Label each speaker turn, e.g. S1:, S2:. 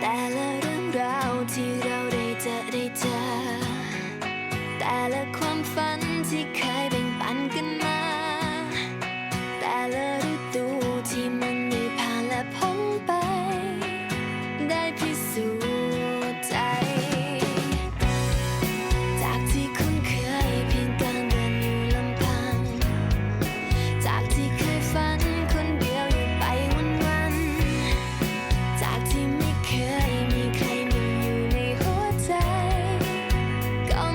S1: แต่ละเรื่องราวที่เราได้เจอได้เจอ แต่ละความฝันที่